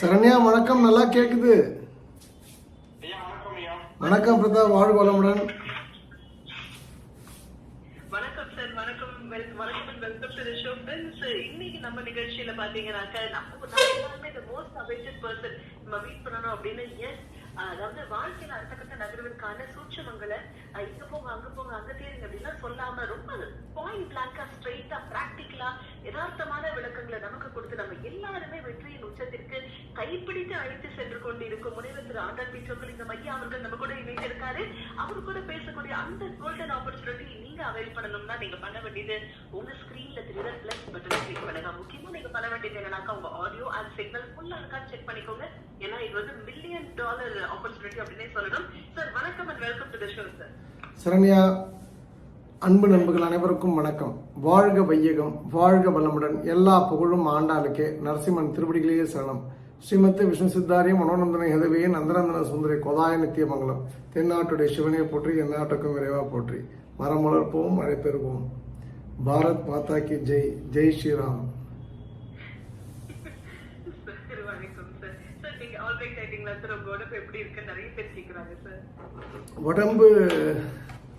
சரண்யா வணக்கம். நல்லா கேக்குது. வணக்கம் பிரதாப். வாழ்க வளமுடன். வணக்கம் சார். வணக்கம். வணக்கம் வெல்கம் டு ஷோ ஃப்ரெண்ட்ஸ் இன்னைக்கு நம்ம நிகழ்ச்சியில பாத்தீங்கன்னாக்க நம்ம எல்லாருமே the most awaited person நம்ம மீட் பண்ணணும் அப்படின்னு எஸ் அதாவது வாழ்க்கையில அர்த்தப்பட்ட நகர்வுக்கான நகர்வதற்கான சூட்சமங்களை இங்க போங்க அங்க போங்க அங்க தேருங்க அப்படின்னா சொல்லாம ரொம்ப பாயிண்ட் பிளாங்கா ஸ்ட்ரெயிட்டா பிராக்டிக்கலா யதார்த்தமான விளக்கங்களை நமக்கு கொடுத்து நம்ம எல்லாருமே வெற்றியின் உச்சத்திற்கு கைப்பிடித்து அழைத்து சென்று கொண்டு இருக்கும் முனைவர் திரு ஆண்டாள் பீச்சோக்கள் இந்த மையா அவர்கள் நம்ம கூட இணைந்திருக்காரு. அவர் கூட பேசக்கூடிய அந்த கோல்டன் ஆப்பர்ச்சுனிட்டி நீங்க அவைல் பண்ணணும்னா நீங்க பண்ண வேண்டியது உங்க ஸ்கிரீன்ல தெரியுற பிளஸ் பட்டன் கிளிக் பண்ணுங்க. முக்கியமா நீங்க பண்ண வேண்டியது என்னன்னாக்கா உங்க ஆடியோ அண்ட் சிக்னல் ஃபுல்லா இருக்கான்னு செக் பண்ணிக்கோங்க. ஏன்னா இது வந்து மில்லியன் டாலர் ஆப்பர்ச்சுனிட்டி அப்படின்னே சொல்லணும். சார் வணக்கம் and welcome to show sir Saranya அன்பு நண்பர்கள் அனைவருக்கும் வணக்கம். வாழ்க வையகம் வாழ்க வளமுடன் எல்லா புகழும் ஆண்டாளுக்கே நரசிம்மன் திருவடிகளே சரணம். ஸ்ரீமத்து விஷ்ணு சித்தாரிய மனோநந்தனை ஹதவியே நந்தநந்தன சுந்தரி கொதாய நித்தியமங்கலம் தென்னாட்டுடைய சிவனை போற்றி எந்நாட்டுக்கும் விரைவாக போற்றி. மரம் வளர்ப்போம் மழை பெறுவோம் பாரத் மாதா கி ஜெய். ஜெய் ஸ்ரீராம் சார் வணக்கம் சார் சார் நீங்க ஆல்ரைட் ஆயிட்டீங்களா சார் உங்க உடம்பு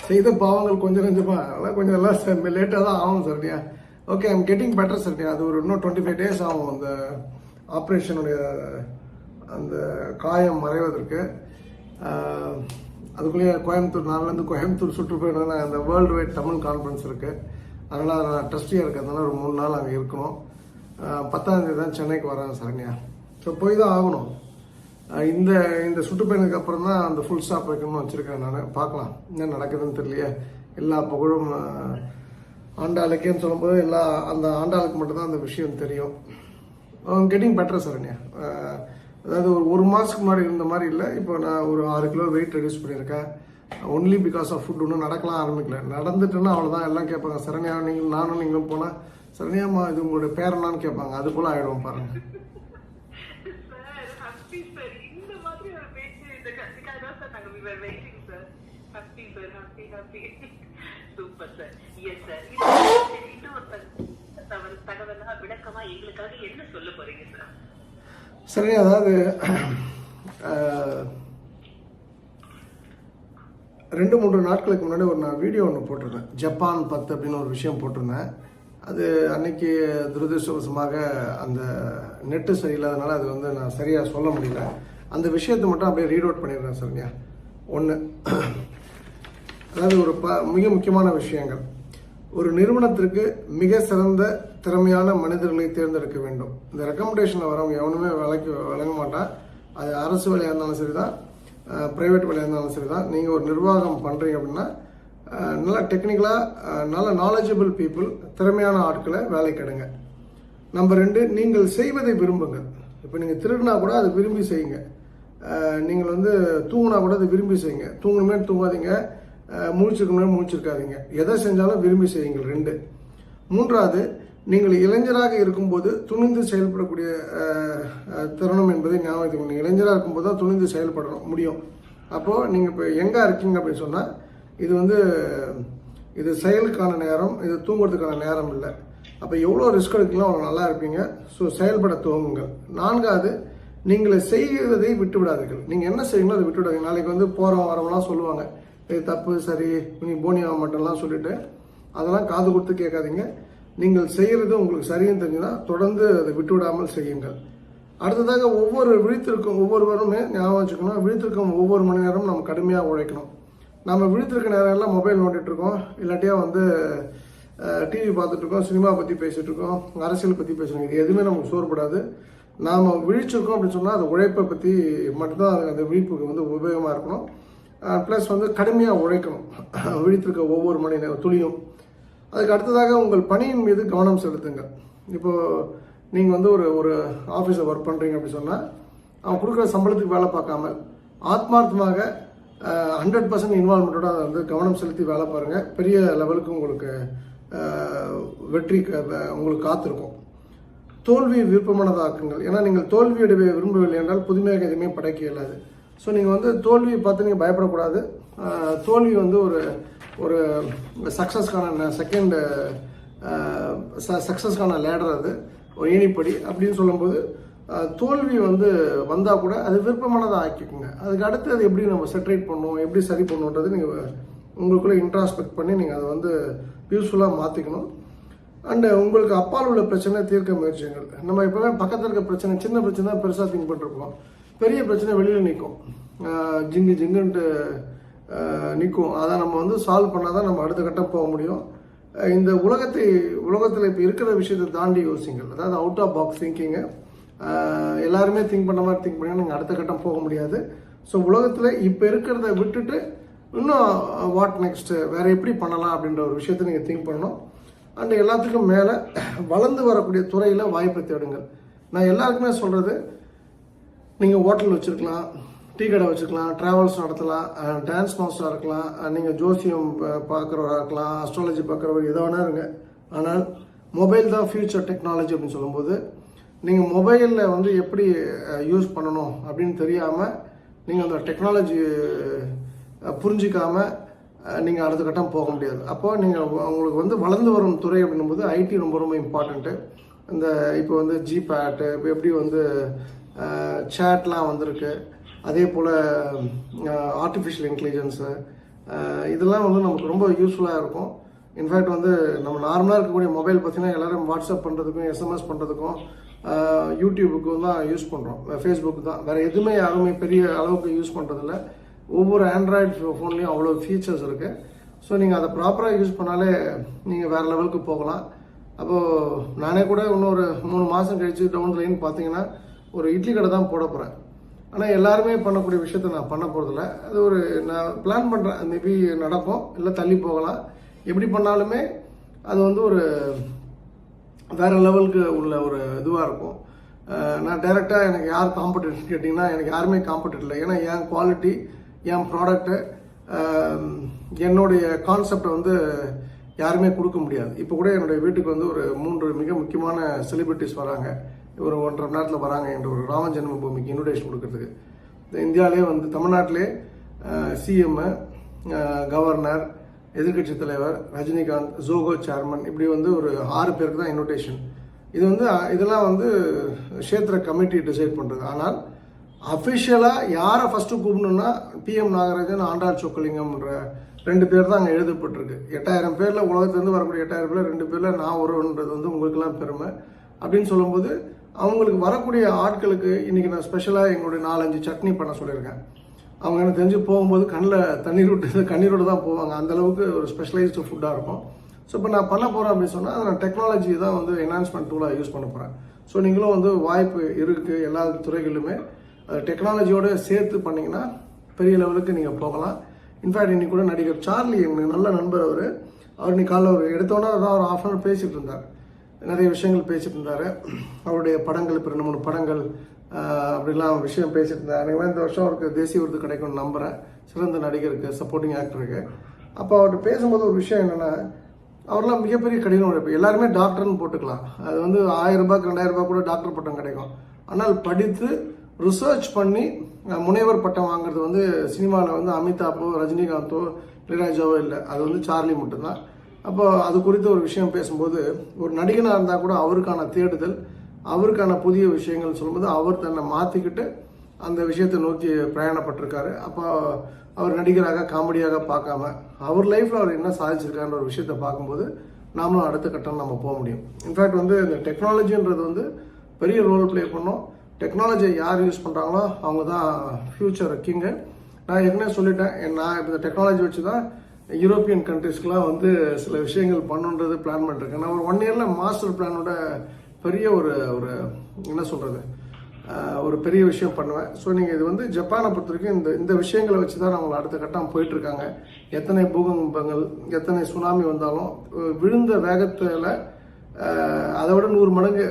செய்த பாவங்கள் கொஞ்சம் கொஞ்சமாக அதெல்லாம் கொஞ்சம் எல்லாம் லேட்டாக தான் ஆகும் Saranya okay I'm getting better Saranya அது ஒரு இன்னும் டுவெண்ட்டி ஃபைவ் டேஸ் ஆகும் அந்த ஆப்ரேஷனுடைய அந்த காயம் மறைவதற்கு. அதுக்குள்ளேயே கோயம்புத்தூர் நாளிலேருந்து கோயம்புத்தூர் சுற்றுப்பயணம் அந்த வேர்ல்டு வைட் தமிழ் கான்ஃபரன்ஸ் இருக்குது அதனால் நான் ட்ரஸ்டியாக இருக்கிறதுனால ஒரு மூணு நாள் அங்கே இருக்கணும். ஆஹ், பத்தாம் தேதி தான் சென்னைக்கு வரேன் சரண்யா ஸோ போய் தான் ஆகணும். இந்த இந்த சுற்றுப்பயணத்துக்கு அப்புறம் தான் அந்த ஃபுல் ஸ்டாப் வைக்கணும்னு வச்சுருக்கேன் நான். பார்க்கலாம். என்ன நடக்குதுன்னு தெரியலையே. எல்லா புகழும் ஆண்டாளுக்கேன்னு சொல்லும்போது எல்லா அந்த ஆண்டாளுக்கு மட்டும்தான் அந்த விஷயம் தெரியும். கெட்டிங் பெட்டர் சரண்யா அதாவது ஒரு ஒரு மாதத்துக்கு முன்னாடி இருந்த மாதிரி இல்லை. இப்போ நான் ஒரு ஆறு கிலோ வெயிட் ரெடியூஸ் பண்ணியிருக்கேன். ஒன்லி பிகாஸ் ஆஃப் ஃபுட் ஒன்றும் நடக்கலாம் ஆரம்பிக்கல. நடந்துட்டுன்னா அவ்வளோதான் எல்லாம் கேட்பாங்க சரண்யா நீங்கள் நானும் நீங்களும் போனால் சரண்யாம்மா இது உங்களுடைய பேரனான்னு கேட்பாங்க. அது போல் ஆகிடும் பாருங்கள் சார் ஹாப்பி சார் இந்த மாதிரி ஒரு பேச்சு இந்த கத்துக்காக தான் சார் நாங்க we were waiting sir happy sir happy happy super sir yes sir இன்னொரு தகவல் தகவலா விளக்கமா எங்களுக்காக என்ன சொல்ல போறீங்க சார் சரி அதாவது ரெண்டு மூன்று நாட்களுக்கு முன்னாடி ஒரு நான் வீடியோ ஒன்று போட்டிருந்தேன். ஜப்பான் பத்து அப்படின்னு ஒரு விஷயம் போட்டிருந்தேன். அது அன்னைக்கு துரதிருஷ்டவசமாக அந்த நெட்டு சரியில்லாதனால அது வந்து நான் சரியாக சொல்ல முடியல. அந்த விஷயத்தை மட்டும் அப்படியே ரீட் அவுட் பண்ணிடுறேன் சரண்யா. ஒன்று அதாவது ஒரு ப மிக முக்கியமான விஷயங்கள். ஒரு நிறுவனத்திற்கு மிக சிறந்த திறமையான மனிதர்களை தேர்ந்தெடுக்க வேண்டும். இந்த ரெக்கமெண்டேஷனில் வரவங்க எவனுமே விலைக்கு வழங்க மாட்டான் அது அரசு வேலையாக இருந்தாலும் சரி தான் ப்ரைவேட் வேலையாக இருந்தாலும் சரி தான் நீங்கள் ஒரு நிர்வாகம் பண்ணுறீங்க அப்படின்னா நல்லா டெக்னிக்கலாக நல்ல நாலேஜபிள் பீப்புள் திறமையான ஆட்களை வேலைக்கு எடுங்க. நம்பர் ரெண்டு நீங்கள் செய்வதை விரும்புங்கள். இப்போ நீங்கள் திருடினா கூட அதை விரும்பி செய்யுங்க. நீங்கள் வந்து தூங்கினா கூட அதை விரும்பி செய்யுங்க. தூங்கணுமே தூங்காதீங்க. முழிச்சிருக்கணுமே முழிச்சிருக்காதீங்க. எதை செஞ்சாலும் விரும்பி செய்யுங்கள் ரெண்டு. மூன்றாவது நீங்கள் இளைஞராக இருக்கும்போது துணிந்து செயல்படக்கூடிய தருணம் என்பதை ஞாபகத்துக்கு நீங்கள் இளைஞராக இருக்கும்போது தான் துணிந்து செயல்பட முடியும். அப்போது நீங்கள் இப்போ எங்கே இருக்கீங்க அப்படின்னு சொன்னால் இது வந்து இது செயலுக்கான நேரம் இது தூங்குறதுக்கான நேரம் இல்லை. அப்போ எவ்வளோ ரிஸ்க் எடுக்கலாம் அவங்க நல்லா இருப்பீங்க. ஸோ செயல்பட துவங்குங்கள். நான்காவது நீங்கள் செய்கிறதை விட்டு விடாதீர்கள் நீங்கள் என்ன செய்யுங்களோ அதை விட்டு விடாதீங்க நாளைக்கு வந்து போகிறோம் வரவங்களாம் சொல்லுவாங்க இது தப்பு சரி நீ போனி ஆக மாட்டேன்லாம் சொல்லிட்டு. அதெல்லாம் காது கொடுத்து கேட்காதீங்க. நீங்கள் செய்கிறது உங்களுக்கு சரின்னு தெரிஞ்சுன்னா தொடர்ந்து அதை விட்டு விடாமல் செய்யுங்கள். அடுத்ததாக ஒவ்வொரு விழித்திருக்கும் ஒவ்வொருவருமே ஞாபகம் வச்சுக்கணும். விழித்திருக்கும் ஒவ்வொரு மணி நேரம் நம்ம கடுமையாக உழைக்கணும். நம்ம விழித்திருக்க நேரம் எல்லாம் மொபைல் நோண்டிட்டு இருக்கோம். இல்லாட்டியா வந்து டிவி பார்த்துட்ருக்கோம் சினிமா பற்றி பேசிகிட்டு இருக்கோம் அரசியல் பற்றி பேசுகிறோம் இது எதுவுமே நமக்கு சோறுபடாது நாம் விழிச்சிருக்கோம் அப்படின்னு சொன்னால் அந்த உழைப்பை பற்றி மட்டும்தான் அது அந்த விழிப்புக்கு வந்து உபயோகமாக இருக்கணும். ப்ளஸ் வந்து கடுமையாக உழைக்கணும். விழித்திருக்க ஒவ்வொரு மணி நேரம் துளியும். அதுக்கு அடுத்ததாக உங்கள் பணியின் மீது கவனம் செலுத்துங்க. இப்போது நீங்கள் வந்து ஒரு ஒரு ஆஃபீஸில் ஒர்க் பண்ணுறீங்க அப்படின்னு சொன்னால் அவன் கொடுக்குற சம்பளத்துக்கு வேலை பார்க்காம ஆத்மார்த்தமாக ஹண்ட்ரட் பர்சன்ட் இன்வால்மெண்ட்டோட அதை வந்து கவனம் செலுத்தி வேலை பாருங்கள் பெரிய லெவலுக்கு உங்களுக்கு வெற்றி க- உங்களுக்கு காத்திருக்கும். தோல்வியை விருப்பமானதாக்குங்கள். ஏன்னா நீங்கள் தோல்வியடைய விரும்பவில்லை என்றால் புதுமையாக எதுவுமே படைக்க இயலாது. ஸோ நீங்கள் வந்து தோல்வியை பார்த்து நீங்கள் பயப்படக்கூடாது. தோல்வி வந்து ஒரு ஒரு சக்ஸஸ்க்கான செகண்ட் சக்ஸஸ்க்கான லேடர் அது. ஒரு ஏணிப்படி அப்படின்னு சொல்லும்போது தோல்வி வந்து வந்தால் கூட அது விருப்பமானதாக ஆக்கிக்கோங்க. அதுக்கு அடுத்து அது எப்படி நம்ம செட்ரேட் பண்ணணும் எப்படி சரி பண்ணுன்றது நீங்கள் உங்களுக்குள்ளே இன்ட்ராஸ்பெக்ட் பண்ணி நீங்கள் அதை வந்து யூஸ்ஃபுல்லாக மாற்றிக்கணும் அண்டு உங்களுக்கு அப்பால் உள்ள பிரச்சனை தீர்க்க முயற்சிகள் நம்ம இப்போவே பக்கத்தில் இருக்க பிரச்சனை சின்ன பிரச்சனை தான் பெருசாக திங்க் பண்ணிருப்போம். பெரிய பிரச்சனை வெளியில் நிற்கும் ஜிங்கு ஜிங்குன்ட்டு நிற்கும் அதை நம்ம வந்து சால்வ் பண்ணால் தான் நம்ம அடுத்த கட்டம் போக முடியும். இந்த உலகத்தை உலகத்தில் இப்போ இருக்கிற விஷயத்தை தாண்டி யோசிங்கள் அதாவது அவுட் ஆஃப் பாக்ஸ் திங்கிங்கு எல்லாருமே திங்க் பண்ண மாதிரி திங்க் பண்ணி நீங்கள் அடுத்த கட்டம் போக முடியாது. ஸோ உலகத்தில் இப்போ இருக்கிறத விட்டுட்டு இன்னும் வாட் நெக்ஸ்ட்டு வேறு எப்படி பண்ணலாம் அப்படின்ற ஒரு விஷயத்தை நீங்கள் திங்க் பண்ணணும். அண்ட் எல்லாத்துக்கும் மேலே வளர்ந்து வரக்கூடிய துறையில் வாய்ப்பை தேடுங்கள். நான் எல்லாருக்குமே சொல்கிறது நீங்கள் ஹோட்டல் வச்சுருக்கலாம் டீ கடை வச்சுக்கலாம் ட்ராவல்ஸ் நடத்தலாம் டான்ஸ் மாஸ்டராக இருக்கலாம் நீங்கள் ஜோசியம் பார்க்குறவராக இருக்கலாம் அஸ்ட்ராலஜி பார்க்குறவர் எதோ வேணா இருங்க. ஆனால் மொபைல் தான் ஃபியூச்சர் டெக்னாலஜி அப்படின்னு சொல்லும்போது நீங்கள் மொபைலில் வந்து எப்படி யூஸ் பண்ணணும் அப்படின்னு தெரியாமல் நீங்கள் அந்த டெக்னாலஜி புரிஞ்சிக்காமல் நீங்கள் அடுத்த கட்டம் போக முடியாது. அப்போ நீங்கள் உங்களுக்கு வந்து வளர்ந்து வரும் துறை அப்படின்னும் போது ஐடி ரொம்ப ரொம்ப இம்பார்ட்டண்ட்டு இந்த இப்போ வந்து ஜிபேட்டு இப்போ எப்படி வந்து சேட்லாம் வந்திருக்கு. அதே போல் ஆர்டிஃபிஷியல் இன்டெலிஜென்ஸு இதெல்லாம் வந்து நமக்கு ரொம்ப யூஸ்ஃபுல்லாக இருக்கும். இன்ஃபேக்ட் வந்து நம்ம நார்மலாக இருக்கக்கூடிய மொபைல் பார்த்தீங்கன்னா எல்லாரும் வாட்ஸ்அப் பண்ணுறதுக்கும் எஸ்எம்எஸ் பண்ணுறதுக்கும் யூடியூபுக்கும் தான் யூஸ் பண்ணுறோம் ஃபேஸ்புக் தான். வேறு எதுவுமே யாருமே பெரிய அளவுக்கு யூஸ் பண்ணுறதில்ல ஒவ்வொரு ஆண்ட்ராய்டு ஃபோன்லேயும் அவ்வளோ ஃபீச்சர்ஸ் இருக்குது ஸோ நீங்கள் அதை ப்ராப்பராக யூஸ் பண்ணாலே நீங்கள் வேறு லெவலுக்கு போகலாம். அப்போது நானே கூட இன்னொரு மூணு மாதம் கழித்து டவுன் லைன் பார்த்தீங்கன்னா ஒரு இட்லி கடை தான் போட போகிறேன் ஆனால் எல்லாருமே பண்ணக்கூடிய விஷயத்த நான் பண்ண போகிறதில்ல அது ஒரு நான் பிளான் பண்ணுறேன் மேபி நடக்கும். இல்லை தள்ளி போகலாம். எப்படி பண்ணாலுமே அது வந்து ஒரு வேற லெவலுக்கு உள்ள ஒரு இதுவாக இருக்கும். நான் டைரெக்டாக எனக்கு யார் காம்படிட்டர் கேட்டிங்கன்னா எனக்கு யாருமே காம்படிட்டர் இல்லை. ஏன்னா என் குவாலிட்டி என் ப்ராடக்ட்டு என்னுடைய கான்செப்டை வந்து யாருமே கொடுக்க முடியாது. இப்போ கூட என்னுடைய வீட்டுக்கு வந்து ஒரு மூன்று மிக முக்கியமான செலிபிரிட்டிஸ் வராங்க. ஒரு ஒன்றரை மணி நேரத்தில் வராங்க என்ற ஒரு ராம ஜென்ம பூமிக்கு இன்விடேஷன் கொடுக்கறதுக்கு இந்தியாவிலே வந்து தமிழ்நாட்டிலே சிஎம் கவர்னர் எதிர்க்கட்சி தலைவர் ரஜினிகாந்த் ஜோகோ சேர்மன் இப்படி வந்து ஒரு ஆறு பேருக்கு தான் இன்விடேஷன் இது வந்து இதெல்லாம் வந்து க்ஷேத்திர கமிட்டி டிசைட் பண்ணுறது ஆனால் அஃபிஷியலாக யாரை ஃபஸ்ட்டு கூப்பிடணும்னா பிஎம் நாகராஜன் ஆண்டாள் சொக்கலிங்கம்ன்ற ரெண்டு பேர் தான் அங்கே எழுதப்பட்டிருக்கு. எட்டாயிரம் பேரில் உலகத்துலேருந்து வரக்கூடிய எட்டாயிரம் பேரில் ரெண்டு பேரில் நான் ஒருவன்றது வந்து உங்களுக்கெல்லாம் பெருமை. அப்படின்னு சொல்லும்போது அவங்களுக்கு வரக்கூடிய ஆட்களுக்கு இன்றைக்கி நான் ஸ்பெஷலாக எங்களுடைய நாலஞ்சு சட்னி பண்ண சொல்லியிருக்கேன். அவங்க எனக்கு தெரிஞ்சு போகும்போது கண்ணில் தண்ணீர் விட்டு கண்ணீரோடு தான் போவாங்க. அந்த அளவுக்கு ஒரு ஸ்பெஷலைஸ்டு ஃபுட்டாக இருக்கும். ஸோ இப்போ நான் பண்ண போகிறேன் அப்படின்னு சொன்னால் அதை நான் டெக்னாலஜி தான் வந்து என்ஹான்ஸ்மெண்ட் டூலாக யூஸ் பண்ண போகிறேன் ஸோ நீங்களும் வந்து வாய்ப்பு இருக்குது எல்லா துறைகளிலுமே. டெக்னாலஜியோடு சேர்த்து பண்ணிங்கன்னா பெரிய லெவலுக்கு நீங்கள் போகலாம். இன்ஃபேக்ட் இன்னைக்கு கூட நடிகர் சார்லி எனக்கு நல்ல நண்பர் அவர் அவர் இன்னைக்கு காலைல ஒரு எடுத்தோன்னே தான் ஒரு ஆஃப் அன் பேசிகிட்டு இருந்தார். நிறைய விஷயங்கள் பேசிகிட்டு இருந்தார். அவருடைய படங்கள் இப்போ ரெண்டு மூணு படங்கள் அப்படிலாம் விஷயம் பேசிகிட்டு இருந்தார். எனக்கு இந்த வருஷம் அவருக்கு தேசிய விருது கிடைக்கும்னு நம்புகிறேன் சிறந்த நடிகருக்கு சப்போர்ட்டிங் ஆக்டருக்கு அப்போ அவர்கிட்ட பேசும்போது ஒரு விஷயம் என்னென்னா அவர்லாம் மிகப்பெரிய கடின உழைப்பு. எல்லாருமே டாக்டர்னு போட்டுக்கலாம். அது வந்து ஆயிரம் ரூபாய்க்கு ரெண்டாயிரம் ரூபாய் கூட டாக்டர் பட்டம் கிடைக்கும். ஆனால் படித்து ரிசர்ச் பண்ணி முனைவர் பட்டம் வாங்குறது வந்து சினிமாவில் வந்து அமிதாப்போ ரஜினிகாந்தோ இளையராஜாவோ இல்லை. அது வந்து சார்லி மட்டும்தான். அப்போ அது குறித்து ஒரு விஷயம் பேசும்போது ஒரு நடிகனாக இருந்தால் கூட அவருக்கான தேடுதல் அவருக்கான புதிய விஷயங்கள் சொல்லும்போது அவர் தன்னை மாற்றிக்கிட்டு அந்த விஷயத்தை நோக்கி பிரயாணப்பட்டிருக்காரு. அப்போ அவர் நடிகராக காமெடியாக பார்க்காம அவர் லைஃப்பில் அவர் என்ன சாதிச்சிருக்காருன்ற ஒரு விஷயத்தை பார்க்கும்போது நாமளும் அடுத்த கட்டம் நம்ம போக முடியும். இன்ஃபேக்ட் வந்து இந்த டெக்னாலஜின்றது வந்து பெரிய ரோல் ப்ளே பண்ணும். டெக்னாலஜியை யார் யூஸ் பண்ணுறாங்களோ அவங்க தான் ஃப்யூச்சர் கிங்கு நான் ஏற்கனவே சொல்லிட்டேன் நான் இப்போ இந்த டெக்னாலஜி வச்சு தான் யூரோப்பியன் கண்ட்ரிஸ்க்கெலாம் வந்து சில விஷயங்கள் பண்ணுன்றது பிளான் பண்ணிருக்கேன். நான் ஒரு ஒன் இயரில் மாஸ்டர் பிளானோட பெரிய ஒரு ஒரு என்ன சொல்கிறது ஒரு பெரிய விஷயம் பண்ணுவேன். ஸோ நீங்கள் இது வந்து ஜப்பானை பொறுத்த வரைக்கும் இந்த இந்த விஷயங்களை வச்சு தான் அவங்க அடுத்த கட்டம் போயிட்டுருக்காங்க. எத்தனை பூகம்பங்கள் எத்தனை சுனாமி வந்தாலும் விழுந்த வேகத்தில் அதை விட நூறு மடங்கு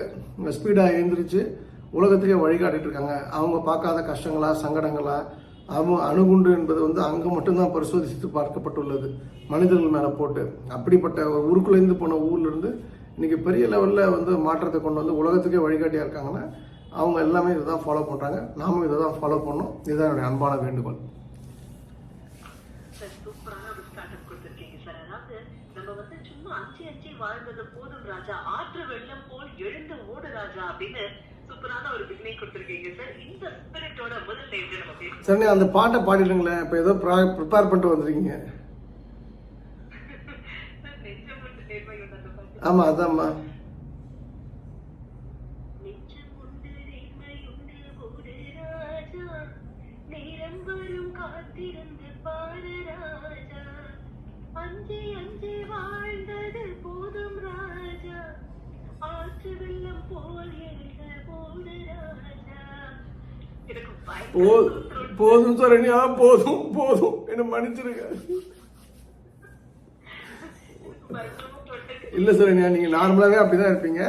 ஸ்பீடாக எழுந்திரிச்சு உலகத்துக்கே வழிகாட்டிட்டு இருக்காங்க அவங்க பார்க்காத கஷ்டங்களா சங்கடங்களா அவங்க அணுகுண்டு என்பது வந்து அங்கே மட்டும்தான் பரிசோதித்து பார்க்கப்பட்டுள்ளது. மனிதர்கள் மேலே போட்டு. அப்படிப்பட்ட ஒரு ஊருக்குள்ளேருந்து போன ஊர்லேருந்து இன்னைக்கு பெரிய லெவலில் வந்து மாற்றத்தை கொண்டு வந்து உலகத்துக்கே வழிகாட்டியாக இருக்காங்கன்னா அவங்க எல்லாமே இதை தான் ஃபாலோ பண்ணுறாங்க நாமும் இதை தான் ஃபாலோ பண்ணோம் இதுதான் என்னுடைய அன்பான வேண்டுகோள். சும்மா அஞ்சு அஞ்சு வாழ்ந்தது போதும் ராஜா. ஆற்று வெள்ளம் போல் எழுந்து ஓடு ராஜா அப்படின்னு சார் அந்த பாட்டை பாடிடுங்களேன் இப்போ ஏதோ ப்ரிப்பேர் பண்ணிட்டு வந்துருக்கீங்க. ஆமாம் அதாம்மா. போதும் போ பயங்கர போதும் சரணியா போதும் போதும். என்ன மன்னிச்சிருங்க. பயங்கரமா தொட்டுக்கு இல்லை சரணியா நீங்கள் நார்மலாகவே அப்படி தான் இருப்பீங்க.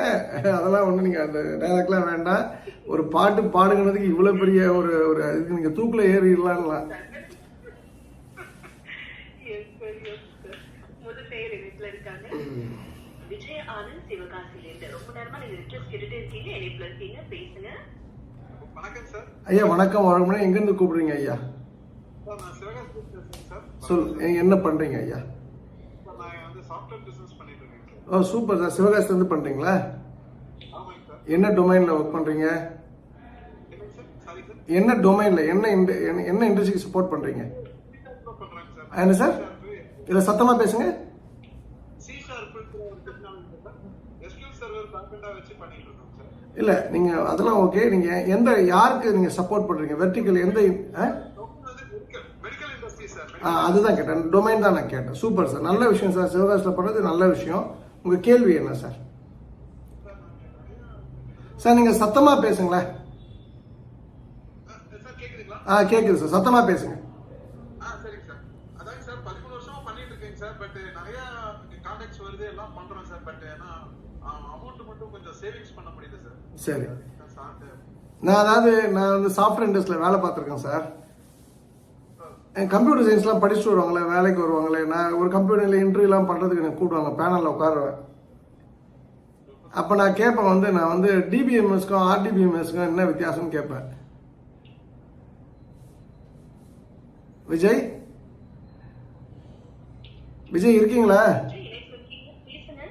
அதெல்லாம் ஒன்றும் நீங்கள் அந்த டைலாக்லாம் வேண்டாம். ஒரு பாட்டு பாடுங்கிறதுக்கு இவ்வளோ பெரிய ஒரு ஒரு இதுக்கு நீங்கள் தூக்கில் ஏறிடலாம்லாம் Yes, விஜய் ஆனந்த் சிவகாசிலேருந்து ரொம்ப நேரமா நீங்க request கேட்டுட்டே இருக்கீங்க. என்னை பிளஸ் பேசுங்க. வணக்கம் சார். ஐயா வணக்கம் வணக்கம் எங்கேருந்து கூப்பிடுறீங்க ஐயா? சொல் என்ன பண்ணுறீங்க ஐயா? ஓ சூப்பர் சார். சிவகாசிலேருந்து பண்ணுறீங்களா என்ன டொமைனில் ஒர்க் பண்ணுறீங்க என்ன டொமைனில் என்ன இண்ட- என்ன- இண்டஸ்ட்ரிக்கு சப்போர்ட் பண்ணுறீங்க என்ன சார்? இதில் சத்தமாக பேசுங்க. இல்லை நீங்கள் அதெல்லாம் ஓகே நீங்கள் எந்த யாருக்கு நீங்கள் சப்போர்ட் பண்ணுறீங்க வெர்டிக்கல் எந்த ஆ? ஆ அதுதான் கேட்டேன். டொமைன் தான் நான் கேட்டேன். சூப்பர் சார் நல்ல விஷயம் சார் சிவகாசியில் பண்ணுறது நல்ல விஷயம். உங்கள் கேள்வி என்ன சார் சார் நீங்கள் சத்தமாக பேசுங்களேன். ஆ கேட்குது சார் சத்தமாக பேசுங்க. சார் பட் நிறைய கான்டாக்ட்ஸ் வருது எல்லாம் பண்றோம் சார் பட் ஏன்னா அமௌண்ட் மட்டும் கொஞ்சம் சேவிங்ஸ் பண்ண முடியல சார் சரி சார். நான் அதாவது நான் வந்து சாஃப்ட்வேர் இண்டஸ்ட்ரியில் வேலை பார்த்துருக்கேன் சார் கம்ப்யூட்டர் சயின்ஸ்லாம் படிச்சுட்டு வருவாங்களே வேலைக்கு வருவாங்களே நான் ஒரு கம்ப்யூட்டரில் இன்டர்வியூலாம் பண்ணுறதுக்கு எனக்கு கூப்பிடுவாங்க பேனலில் உட்காருவேன். அப்போ நான் கேட்பேன் வந்து நான் வந்து டிபிஎம்எஸ்க்கும் ஆர்டிபிஎம்எஸ்க்கும் என்ன வித்தியாசம்னு கேட்பேன். விஜய்? விஜய் இருக்கீங்களா விஜய் இணைப்புல இருக்கீங்க. பேசுங்க.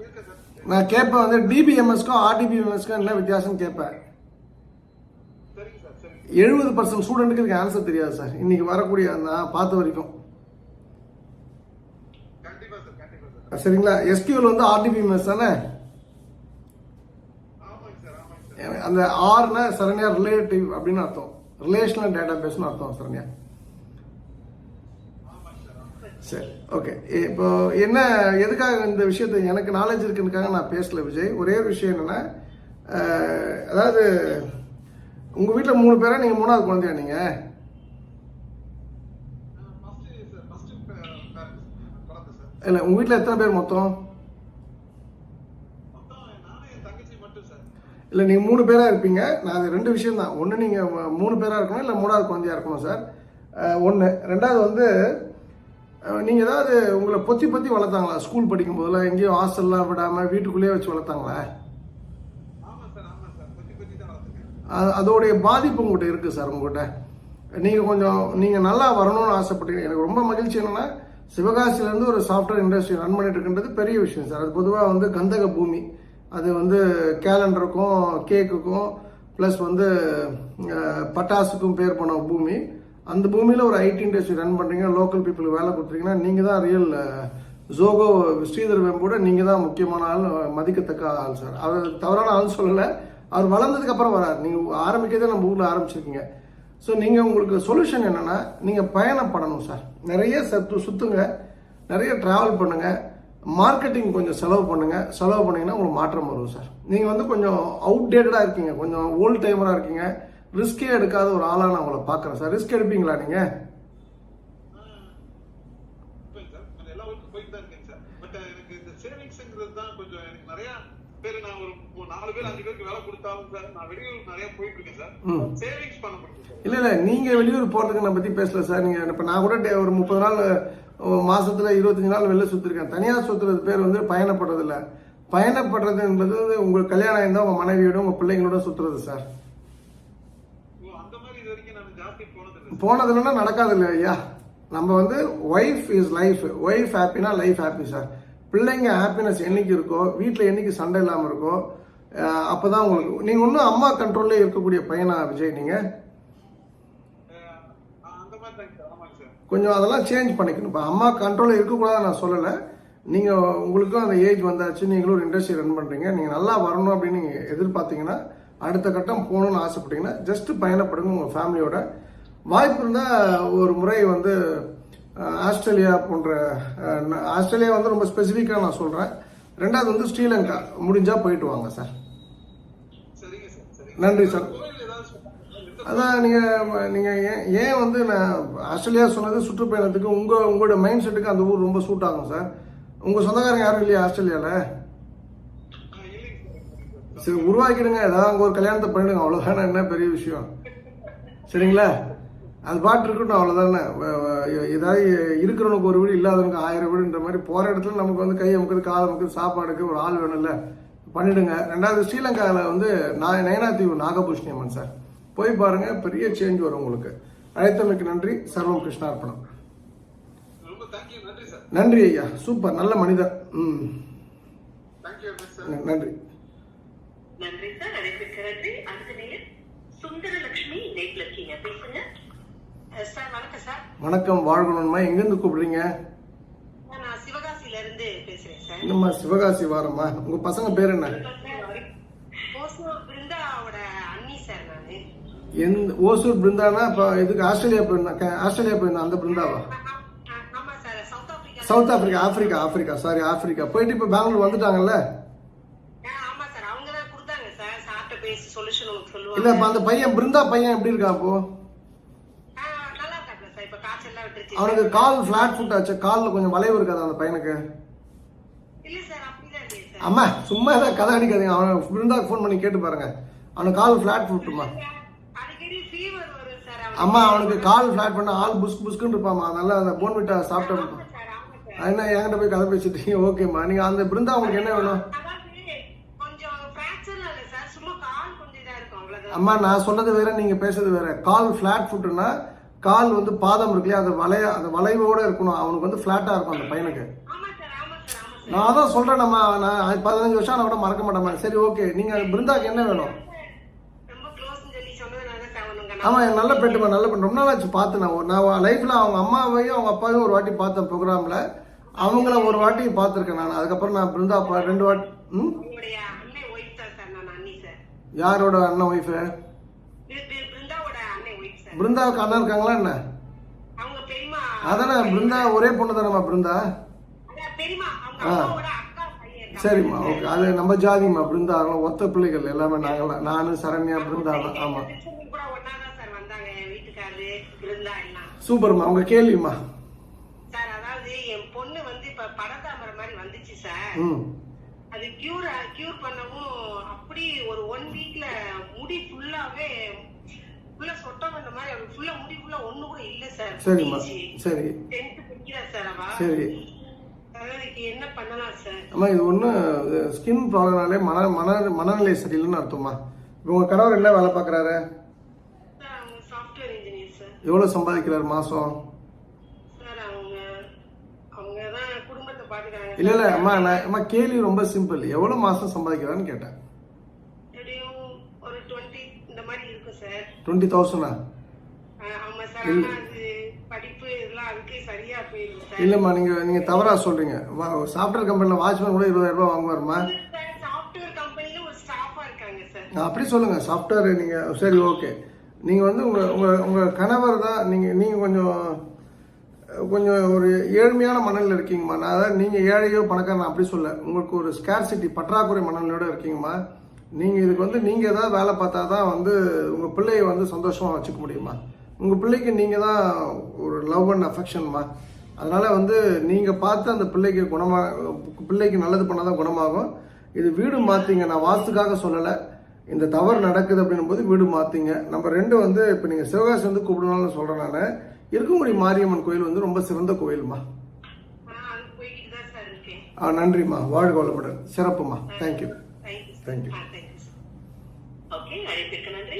இருக்கு சார் நான் கேட்பேன் வந்து டிபிஎம்எஸ்க்கும் ஆர்டிபிஎம்எஸ்க்கும் என்ன வித்தியாசம் கேட்பேன். எழுபது பர்சன்ட் ஸ்டூடெண்ட்டுக்கு எனக்கு ஆன்சர் தெரியாது சார் இன்னைக்கு வரக்கூடிய நான் பார்த்த வரைக்கும். சரிங்களா? எஸ்கியூவில் வந்து ஆர்டிபிஎம்எஸ் தானே? அந்த ஆர்னா சரண்யா ரிலேட்டிவ் அப்படின்னு அர்த்தம். ரிலேஷனல் டேட்டா பேஸ்னு அர்த்தம் சரண்யா. சரி ஓகே இப்போ என்ன எதுக்காக இந்த விஷயத்தை எனக்கு நாலேஜ் இருக்குன்னுக்காக நான் பேசல விஜய். ஒரே ஒரு விஷயம் என்னன்னா அதாவது உங்கள் வீட்டில் மூணு பேரா நீங்கள் மூணாவது குழந்தையா நீங்கள் இல்லை உங்கள் வீட்டில் எத்தனை பேர் மொத்தம்? மட்டும் சார் இல்லை நீங்கள் மூணு பேராக இருப்பீங்க. நான் அது ரெண்டு விஷயம் தான் ஒன்று நீங்கள் மூணு பேராக இருக்கணும் இல்லை மூணாவது குழந்தையாக இருக்கணும் சார்? ஒன்று ரெண்டாவது வந்து நீங்கள் ஏதாவது உங்களை பொத்தி பொத்தி வளர்த்தாங்களா? ஸ்கூல் படிக்கும் போதெல்லாம் எங்கேயும் ஹாஸ்டல்லாம் விடாமல் வீட்டுக்குள்ளேயே வச்சு வளர்த்தாங்களா? அது- அதோடைய பாதிப்பு உங்கள்கிட்ட இருக்குது சார் உங்கள்கிட்ட நீங்கள் கொஞ்சம் நீங்கள் நல்லா வரணும்னு ஆசைப்பட்டீங்க. எனக்கு ரொம்ப மகிழ்ச்சி என்னென்னா சிவகாசியிலேருந்து ஒரு சாஃப்ட்வேர் இண்டஸ்ட்ரி ரன் பண்ணிட்டு இருக்கின்றது பெரிய விஷயம் சார். அது பொதுவாக வந்து கந்தக பூமி. அது வந்து கேலண்டருக்கும் கேக்குக்கும் ப்ளஸ் வந்து பட்டாசுக்கும் பேர் போன பூமி. அந்த பூமியில் ஒரு ஐடி இண்டஸ்ட்ரி ரன் பண்ணுறீங்க லோக்கல் பீப்புளுக்கு வேலை கொடுத்துறீங்கன்னா நீங்கள் தான் ரியல் ஜோகோ ஸ்ரீதர் வெம்போட நீங்கள் தான் முக்கியமான ஆள் மதிக்கத்தக்க ஆள் சார் அவர் தவறான ஆள் சொல்லலை. அவர் வளர்ந்ததுக்கப்புறம் வரார். நீங்கள் ஆரம்பிக்கிறதே நம்ம ஊரில் ஆரம்பிச்சிருக்கீங்க. ஸோ நீங்கள் உங்களுக்கு சொல்யூஷன் என்னென்னா நீங்கள் பயணம் பண்ணணும் சார் நிறைய சத்து சுற்றுங்க நிறைய ட்ராவல் பண்ணுங்கள் மார்க்கெட்டிங் கொஞ்சம் செலவு பண்ணுங்கள் செலவு பண்ணிங்கன்னா உங்களுக்கு மாற்றம் வரும் சார் நீங்கள் வந்து கொஞ்சம் அவுடேட்டடாக இருக்கீங்க. கொஞ்சம் ஓல்டு டைமராக இருக்கீங்க. ரிஸ்கே எடுக்காத ஒரு ஆளாக நான் உங்களை பார்க்குறேன். சார் ரிஸ்க் எடுப்பீங்களா நீங்கள் இல்லை இல்லை நீங்கள் வெளியூர் போகிறதுக்கு நான் பற்றி பேசல சார் நீங்கள் இப்போ நான் கூட ஒரு முப்பது நாள் மாசத்துல இருபத்தஞ்சு நாள் வெளில சுற்றிருக்கேன் தனியாக சுற்றுறது பேர் வந்து பயணப்படுறது இல்லை பயணப்படுறது என்பது உங்களுக்கு கல்யாணம் இருந்தால் உங்கள் மனைவியோட உங்கள் பிள்ளைங்களோட சுற்றுறது சார் ஓ, அந்த மாதிரி இது வரைக்கும் நான் ஜாஸ்தி போனது இல்லைன்னா நடக்காது இல்லையா ஐயா? நம்ம வந்து ஒய்ஃப் இஸ் லைஃப் ஒய்ஃப் ஹாப்பினா லைஃப் ஹாப்பி சார் பிள்ளைங்க ஹாப்பினஸ் என்னைக்கு இருக்கோ வீட்டில் என்னைக்கு சண்டை இல்லாமல் இருக்கோ அப்போ தான் உங்களுக்கு நீங்கள் இன்னும் அம்மா கண்ட்ரோல்லே இருக்கக்கூடிய பையனா விஜய் நீங்கள் கொஞ்சம் அதெல்லாம் சேஞ்ச் பண்ணிக்கணும். இப்போ அம்மா கண்ட்ரோலில் இருக்கக்கூடாது நான் சொல்லலை. நீங்கள் உங்களுக்கும் அந்த ஏஜ் வந்தாச்சு நீங்களும் ஒரு இண்டஸ்ட்ரி ரன் பண்ணுறீங்க நீங்கள் நல்லா வரணும் அப்படின்னு நீங்கள் எதிர்பார்த்தீங்கன்னா அடுத்த கட்டம் போகணும்னு ஆசைப்பட்டீங்கன்னா ஜஸ்ட் பயணப்படுங்க உங்கள் ஃபேமிலியோட வாய்ப்பு இருந்தால் ஒரு முறை வந்து ஆஸ்திரேலியா போன்ற ஆஸ்திரேலியா வந்து ரொம்ப ஸ்பெசிஃபிக்காக நான் சொல்கிறேன் ரெண்டாவது வந்து ஸ்ரீலங்கா. முடிஞ்சால் போயிட்டு வாங்க சார் நன்றி சார் அதான் நீங்கள் நீங்கள் ஏன் ஏன் வந்து நான் ஆஸ்திரேலியா சொன்னது சுற்றுப்பயணத்துக்கு உங்கள் உங்களோட மைண்ட் செட்டுக்கு அந்த ஊர் ரொம்ப சூட் ஆகும் சார் உங்கள் சொந்தக்காரங்க யாரும் இல்லையா ஆஸ்திரேலியாவில் சரி உருவாக்கிடுங்க. ஏதாவது அங்கே ஒரு கல்யாணத்தை பண்ணிடுங்க. அவ்வளோதானே என்ன பெரிய விஷயம்? சரிங்களா? அது பாட்டு இருக்கட்டும் அவ்வளோதானே ஏதாவது இருக்கிறவனுக்கு ஒரு வீடு இல்லாதவனுக்கு ஆயிரம் வீடுன்ற மாதிரி போகிற இடத்துல நமக்கு வந்து கை அமுக்குது கால் அமுக்குது சாப்பாடுக்கு ஒரு ஆள் வேணும்ல பண்ணிடுங்க. ரெண்டாவது ஸ்ரீலங்காவில் வந்து நான் நயனாதீவு நாகபூஷணி அம்மன் சார். போய் பாருங்க பெரிய சேஞ்ச் வரும் உங்களுக்கு. அழைத்தமைக்கு நன்றி சர்வம் கிருஷ்ணார்ப்பணம் நன்றி சார். நன்றி ஐயா சூப்பர் நல்ல மனிதர். ம். நன்றி. நன்றி சார் அழைப்பிற்கு நன்றி. நேயர் சுந்தரலட்சுமி நேட்ல இருக்கீங்க. பேசுங்க. வணக்கம் வாழ்கணும்மா எங்கேருந்து கூப்பிடுறீங்க? என்னம்மா சிவகாசி வாரம்மா உங்கள் பசங்க பேர் என்ன? எந்த ஓசூர் பிருந்தானா? இப்போ இதுக்கு ஆஸ்திரேலியா போயிருந்தா ஆஸ்திரேலியா போயிருந்தா அந்த பிருந்தாவா? South Africa Africa Africa sorry Africa போயிட்டு இப்போ பெங்களூர் வந்துட்டாங்கல்ல? இல்ல இப்போ அந்த பையன் பிருந்தா பையன் எப்படி இருக்கான் அப்போ ஆ, நல்லா இருக்காப்ல சார் இப்ப காய்ச்சல் எல்லாம் விட்டுருச்சு அவனுக்கு கால் ஃபிளாட் ஃபுட் ஆச்சு. காலில் கொஞ்சம் வளைவு இருக்காது அந்த பையனுக்கு? அம்மா சும்மா ஏதாவது கதை அடிக்காதீங்க. அவன் பிருந்தாக்கு ஃபோன் பண்ணி கேட்டு பாருங்க. அவனுக்கு கால் ஃபிளாட் ஃபுட்டுமா அம்மா அவனுக்கு கால் ஃபிளாட் பண்ண ஆள் புஸ்க் புஸ்க்குன்னு இருப்பாமா அதனால அந்த சாப்பிட்டு சார் ஆமா சார். என்ன என்கிட்ட போய் கதை பேசிட்டீங்க? ஓகேம்மா. நீங்க அந்த பிருந்தா உங்களுக்கு என்ன வேணும்? அம்மா நான் சொன்னது வேற நீங்க பேசுறது வேற. கால் ஃபிளாட் ஃபுட்டுனா கால் வந்து பாதம் இருக்கு இல்லையா அந்த வளைய அந்த வளைவோட இருக்கணும். அவனுக்கு வந்து ஃபிளாட்டா இருக்கும் அந்த பையனுக்கு. நான் அதான் சொல்றேன் நம்ம நான் பதினஞ்சு வருஷம் நான் கூட மறக்க மாட்டேன் சரி ஓகே நீங்க பிருந்தாக்கு என்ன வேணும்? ரொம்ப க்ளோஸ்னு சொல்லி சொன்னதுனால சார் உனக்கு ஆமா என் நல்ல பெட்டுமா நல்ல பெட்டு ரொம்ப நாள் ஆச்சு பார்த்து நான். நான் லைஃப்ல அவங்க அம்மாவையும் அவங்க அப்பாவையும் ஒரு வாட்டி பார்த்தேன் ப்ரோக்ராம்ல அவங்கள ஒரு வாட்டி பார்த்துருக்கேன் நான். அதுக்கப்புறம் நான் பிருந்தா ரெண்டு வாட்டி யாரோட அண்ணன் ஒய்ஃபு இது பி- பிருந்தாவோட அண்ணன் ஒய்ஃப் சார் பிருந்தாவுக்கு அண்ணன் இருக்காங்களா என்ன? அதானே பிருந்தா ஒரே பொண்ணு தானேம்மா பிருந்தா? ஆ. சரிம்மா ஓகே. அது நம்ம ஜாதிம்மா பிருந்தா அதெல்லாம் ஒத்த பிள்ளைகள் எல்லாமே நாங்களாம் நானு சரண்யா பிருந்தா தான் ஆமா. திருச்செந்தூர் கூட ஒண்ணா தான் சார் வந்தாங்க என் வீட்டுக்காரரு பிருந்தா எல்லாம். சூப்பர்மா உங்க கேள்விம்மா. சார் அதாவது என் பொண்ணு வந்து இப்ப படத்தாமரை மாதிரி வந்துச்சு சார். அது கியூர் கியூர் பண்ணவும் அப்படி ஒரு ஒன் வீக்ல முடி ஃபுல்லாவே ஃபுல்லா வந்த மாதிரி அவளுக்கு ஃபுல்லா முடி ஃபுல்லா ஒண்ணு கூட இல்ல சார் சரிம்மா. சரி. டென்த் படிக்கிறா சார் அவ. சரி. என்ன பண்ணலாம் சார் அம்மா இது ஒன்று ஸ்கின் ப்ராப்ளம்னாலே மன மன மனநிலை சரியில்லைன்னு அர்த்தமா இப்போ உங்கள் கணவர் என்ன வேலை பார்க்குறாரு? சார் அவங்க சாஃப்ட்வேர் இன்ஜினியர் சார் எவ்வளோ சம்பாதிக்கிறார் மாதம் சார் அவங்க அவங்க தான் குடும்பத்தை பாத்துக்கிறாங்க. இல்லை இல்லை அம்மா நான் அம்மா கேள்வி ரொம்ப சிம்பிள் எவ்வளோ மாதம் சம்பாதிக்கிறான்னு கேட்டேன் எப்படியும் ஒரு டுவெண்ட்டி இந்த மாதிரி இருக்கும் சார் டுவெண்ட்டி தௌசண்டா ஆஹ் ஆமா சார் ஆனா அது படிப்பு இதெல்லாம் அதுக்கே சரியா போயிடும் சார். இல்லைம்மா நீங்கள் நீங்கள் தவறாக சொல்கிறீங்க சாஃப்ட்வேர் கம்பெனியில் வாட்ச்மேன் கூட இருபதாயிரம் ரூபாய் வாங்குவாருமா அப்படி சொல்லுங்கள் சாஃப்ட்வேர் நீங்கள் சரி ஓகே நீங்கள் வந்து உங்கள் உங்கள் உங்கள் கணவர் தான் நீங்கள் நீங்கள் கொஞ்சம் கொஞ்சம் ஒரு ஏழ்மையான மனநிலையில் இருக்கீங்கம்மா. நான் அதாவது நீங்கள் ஏழையோ பணக்காரன் அப்படி சொல்ல. உங்களுக்கு ஒரு ஸ்கேர்சிட்டி பற்றாக்குறை மனநிலையோட இருக்கீங்கம்மா. நீங்கள் இதுக்கு வந்து நீங்கள் ஏதாவது வேலை பார்த்தா தான் வந்து உங்கள் பிள்ளையை வந்து சந்தோஷமாக வச்சுக்க முடியுமா? உங்கள் பிள்ளைக்கு நீங்கள் தான் ஒரு லவ் அண்ட் அஃபெக்ஷன்மா அதனால் வந்து நீங்கள் பார்த்து அந்த பிள்ளைக்கு குணமாக பிள்ளைக்கு நல்லது பண்ணால் தான் குணமாகும். இது வீடு மாற்றிங்க நான் வாஸ்துக்காக சொல்லலை. இந்த தவறு நடக்குது அப்படின்னும் போது வீடு மாற்றிங்க நம்ம ரெண்டு வந்து இப்போ நீங்கள் சிவகாசி வந்து கூப்பிடணும்னு சொல்கிறேன் நான். இருக்குங்குடி மாரியம்மன் கோயில் வந்து ரொம்ப சிறந்த கோயில்மா? ஆ நன்றிம்மா. வாழ்க வளமுடன். சிறப்புமா thank you Thank you. Thank you okay அழைப்பிற்கு நன்றி